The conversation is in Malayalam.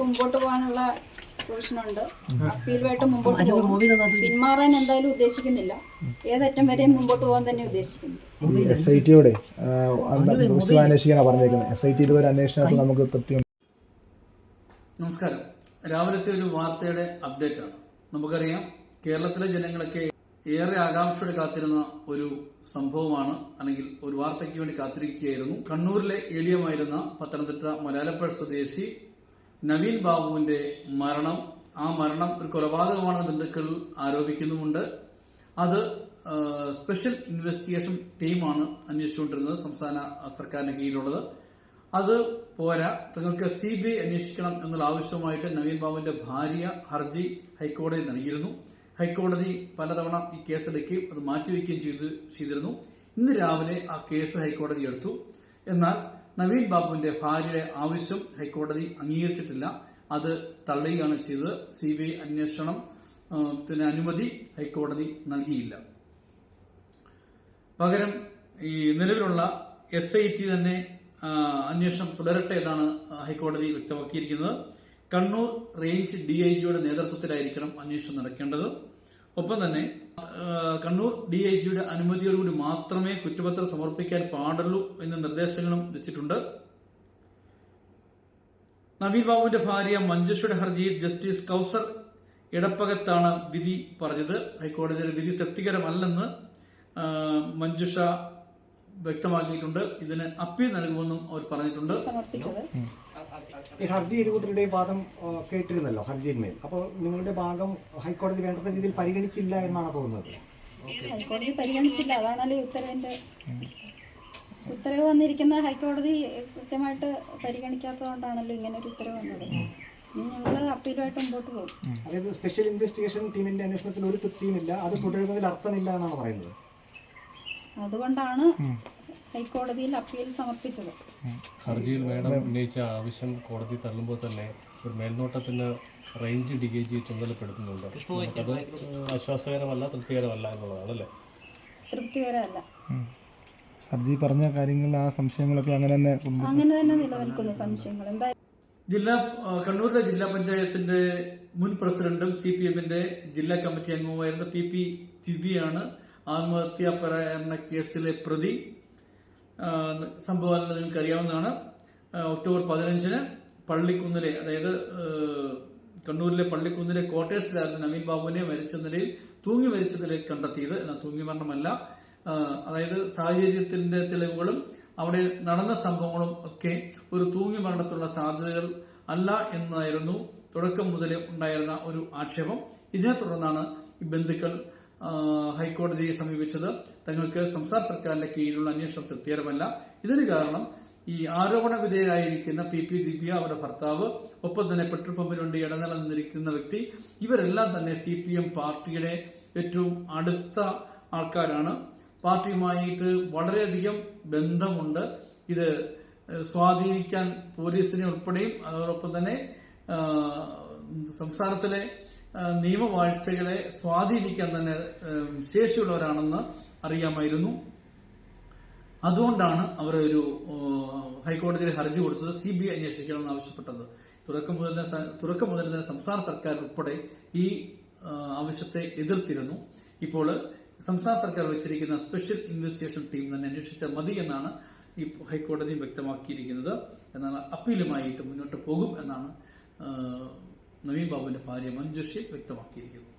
മുമ്പോട്ട് പോകാനുള്ള പ്രൊവിഷനുണ്ട് അപ്പീലുമായിട്ട് മുമ്പോട്ട് പോകും. പിന്മാറാൻ എന്തായാലും ഉദ്ദേശിക്കുന്നില്ല. ഏതറ്റം വരെയും മുമ്പോട്ട് പോകാൻ തന്നെ ഉദ്ദേശിക്കുന്നു എസ് ഐ ടിയോടെ കുറിച്ച് അന്വേഷിക്കാനാണ് പറഞ്ഞേക്കുന്നത്. എസ് ഐ ടി ഇതുവരെ അന്വേഷണത്തിൽ നമുക്ക് തൃപ്തി നമസ്കാരം. രാവിലത്തെ ഒരു വാർത്തയുടെ അപ്ഡേറ്റ് ആണ്. നമുക്കറിയാം കേരളത്തിലെ ജനങ്ങളൊക്കെ ഏറെ ആകാംക്ഷയോടെ കാത്തിരുന്ന ഒരു സംഭവമാണ് അല്ലെങ്കിൽ ഒരു വാർത്തയ്ക്ക് വേണ്ടി കാത്തിരിക്കുകയായിരുന്നു. കണ്ണൂരിലെ ഏലിയമായിരുന്ന പത്തനംതിട്ട മലയാളപ്പുഴ സ്വദേശി നവീൻ ബാബുവിന്റെ മരണം. ആ മരണം ഒരു കൊലപാതകമാണെന്ന് ബന്ധുക്കൾ ആരോപിക്കുന്നുമുണ്ട്. അത് സ്പെഷ്യൽ ഇൻവെസ്റ്റിഗേഷൻ ടീമാണ് അന്വേഷിച്ചുകൊണ്ടിരുന്നത് സംസ്ഥാന സർക്കാരിന് കീഴിലുള്ളത്. അത് പോരാ. തങ്ങൾക്ക് സി ബി ഐ അന്വേഷിക്കണം എന്നുള്ള ആവശ്യവുമായിട്ട് നവീൻ ബാബുവിന്റെ ഭാര്യ ഹർജി ഹൈക്കോടതി നൽകിയിരുന്നു. ഹൈക്കോടതി പലതവണ ഈ കേസെടുക്കുകയും അത് മാറ്റിവെക്കുകയും ചെയ്തു ചെയ്തിരുന്നു. ഇന്ന് രാവിലെ ആ കേസ് ഹൈക്കോടതി എടുത്തു. എന്നാൽ നവീൻ ബാബുവിന്റെ ഭാര്യയുടെ ആവശ്യം ഹൈക്കോടതി അംഗീകരിച്ചിട്ടില്ല. അത് തള്ളുകയാണ് ചെയ്തത്. സി ബി ഐ അന്വേഷണം ത്തിന് അനുമതി ഹൈക്കോടതി നൽകിയില്ല. പകരം ഈ നിലവിലുള്ള എസ് ഐ ടി തന്നെ അന്വേഷണം തുടരട്ടെ എന്നാണ് ഹൈക്കോടതി വ്യക്തമാക്കിയിരിക്കുന്നത്. കണ്ണൂർ റേഞ്ച് ഡി ഐ ജിയുടെ നേതൃത്വത്തിലായിരിക്കണം അന്വേഷണം നടക്കേണ്ടത്. ഒപ്പം തന്നെ കണ്ണൂർ ഡി ഐ ജിയുടെ അനുമതിയോടുകൂടി മാത്രമേ കുറ്റപത്രം സമർപ്പിക്കാൻ പാടുള്ളൂ എന്ന നിർദ്ദേശങ്ങളും വെച്ചിട്ടുണ്ട്. നവീൻ ബാബുവിന്റെ ഭാര്യ മഞ്ജുഷയുടെ ഹർജിയിൽ ജസ്റ്റിസ് കൌസർ ഇടപ്പകത്താണ് വിധി പറഞ്ഞത്. ഹൈക്കോടതിയുടെ വിധി തൃപ്തികരമല്ലെന്ന് മഞ്ജുഷ വ്യക്തമാക്കിയിട്ടുണ്ട്. ഇതിന് അപ്പീൽ നൽകുമെന്നും അവർ പറഞ്ഞിട്ടുണ്ട്. സമർപ്പിച്ചത്. ഈ ഹർജി ഇരുകൂട്ടരുടെയും വാദം കേട്ടിരുന്നല്ലോ ഹർജിയിന്മേൽ. അപ്പോൾ നിങ്ങളുടെ ഭാഗം ഹൈക്കോടതി വേണ്ടത്ര രീതിയിൽ പരിഗണിച്ചില്ല എന്നാണ് തോന്നുന്നത്. ഹൈക്കോടതി പരിഗണിച്ചില്ല. അതാണല്ലോ ഈ ഉത്തരവിന്റെ ഉത്തരവ് വന്നിരിക്കുന്ന ഹൈക്കോടതി കൃത്യമായിട്ട് പരിഗണിക്കാത്തതുകൊണ്ടാണല്ലോ ഇങ്ങനെ ഒരു ഉത്തരവ് വന്നത്. ഞങ്ങൾ അപ്പീലുമായിട്ട് മുമ്പോട്ട് പോകും. അതായത് സ്പെഷ്യൽ ഇൻവെസ്റ്റിഗേഷൻ ടീമിന്റെ അന്വേഷണത്തിൽ ഒരു തൃപ്തിയുമില്ല. അത് തുടരുന്നതിൽ അർത്ഥമില്ല എന്നാണ് പറയുന്നത്. അതുകൊണ്ടാണ് ഹൈക്കോടതിയിൽ അപ്പീൽ സമർപ്പിച്ചത്. ഹർജിയിൽ മേഡം ഉന്നയിച്ച ആവശ്യം കോടതി തള്ളുമ്പോൾ തന്നെ ഒരു മേൽനോട്ടത്തിന് റേഞ്ച് ഡി ജി ചുമതലപ്പെടുത്തുന്നുണ്ട്. അത് ആശ്വാസകരമല്ല തൃപ്തികരമല്ല എന്നുള്ളതാണ് അല്ലേ? തൃപ്തികരമല്ല. ഹർജി പറഞ്ഞ കാര്യങ്ങളിൽ ആ സംശയങ്ങളൊക്കെ അങ്ങനെ തന്നെ അങ്ങനെ തന്നെ നിലനിൽക്കുന്ന സംശയങ്ങൾ. എന്തായാലും ജില്ലാ കണ്ണൂരിലെ ജില്ലാ പഞ്ചായത്തിന്റെ മുൻ പ്രസിഡന്റും സി പി എമ്മിന്റെ ജില്ലാ കമ്മിറ്റി അംഗവുമായിരുന്ന പി പി ദിവ്യയാണ് ആത്മഹത്യാ പ്രേരണ കേസിലെ പ്രതി. ആ, സംഭവം നിങ്ങൾക്ക് അറിയാവുന്നതാണ് ഒക്ടോബർ പതിനഞ്ചിന് പള്ളിക്കുന്നിലെ അതായത് കണ്ണൂരിലെ പള്ളിക്കുന്നിലെ ക്വാർട്ടേഴ്സിലായിരുന്നു നവീൻ ബാബുവിനെ മരിച്ച നിലയിൽ തൂങ്ങി മരിച്ച നിലയിൽ കണ്ടെത്തിയത്. എന്നാൽ തൂങ്ങി മരണമല്ല. അതായത് സാഹചര്യത്തിന്റെ തെളിവുകളും അവിടെ നടന്ന സംഭവങ്ങളും ഒക്കെ ഒരു തൂങ്ങി മരണത്തിലുള്ള സാധ്യതകൾ അല്ല എന്നായിരുന്നു തുടക്കം മുതലേ ഉണ്ടായിരുന്ന ഒരു ആക്ഷേപം. ഇതിനെ തുടർന്നാണ് ബന്ധുക്കൾ ഹൈക്കോടതിയെ സമീപിച്ചത് തങ്ങൾക്ക് സംസ്ഥാന സർക്കാരിന്റെ കീഴിലുള്ള അന്വേഷണം തൃപ്തികരമല്ല. ഇതിന് കാരണം ഈ ആരോപണ വിധേയരായിരിക്കുന്ന പി പി ദിവ്യ അവരുടെ ഭർത്താവ് ഒപ്പം തന്നെ പെട്രോൾ പമ്പിന് ഇടനില നിന്നിരിക്കുന്ന വ്യക്തി ഇവരെല്ലാം തന്നെ സി പി എം പാർട്ടിയുടെ ഏറ്റവും അടുത്ത ആൾക്കാരാണ്. പാർട്ടിയുമായിട്ട് വളരെയധികം ബന്ധമുണ്ട്. ഇത് സ്വാധീനിക്കാൻ പോലീസിനെ ഉൾപ്പെടെയും അതോടൊപ്പം തന്നെ സംസ്ഥാനത്തിലെ നിയമവാഴ്ചകളെ സ്വാധീനിക്കാൻ തന്നെ ശേഷിയുള്ളവരാണെന്ന് അറിയാമായിരുന്നു. അതുകൊണ്ടാണ് അവർ ഒരു ഹൈക്കോടതിയിൽ ഹർജി കൊടുത്തത് സി ബി ഐ അന്വേഷിക്കണമെന്ന് ആവശ്യപ്പെട്ടത് തുടക്കം മുതൽ തുടക്കം മുതൽ തന്നെ സംസ്ഥാന സർക്കാർ ഉൾപ്പെടെ ഈ ആവശ്യത്തെ എതിർത്തിരുന്നു. ഇപ്പോൾ സംസ്ഥാന സർക്കാർ വെച്ചിരിക്കുന്ന സ്പെഷ്യൽ ഇൻവെസ്റ്റിഗേഷൻ ടീം തന്നെ അന്വേഷിച്ചാൽ മതി എന്നാണ് ഈ ഹൈക്കോടതി വ്യക്തമാക്കിയിരിക്കുന്നത്. എന്നാൽ അപ്പീലുമായിട്ട് മുന്നോട്ട് പോകും എന്നാണ് നവീൻ ബാബുവിന്റെ ഭാര്യ മഞ്ജുഷി വ്യക്തമാക്കിയിരിക്കുന്നത്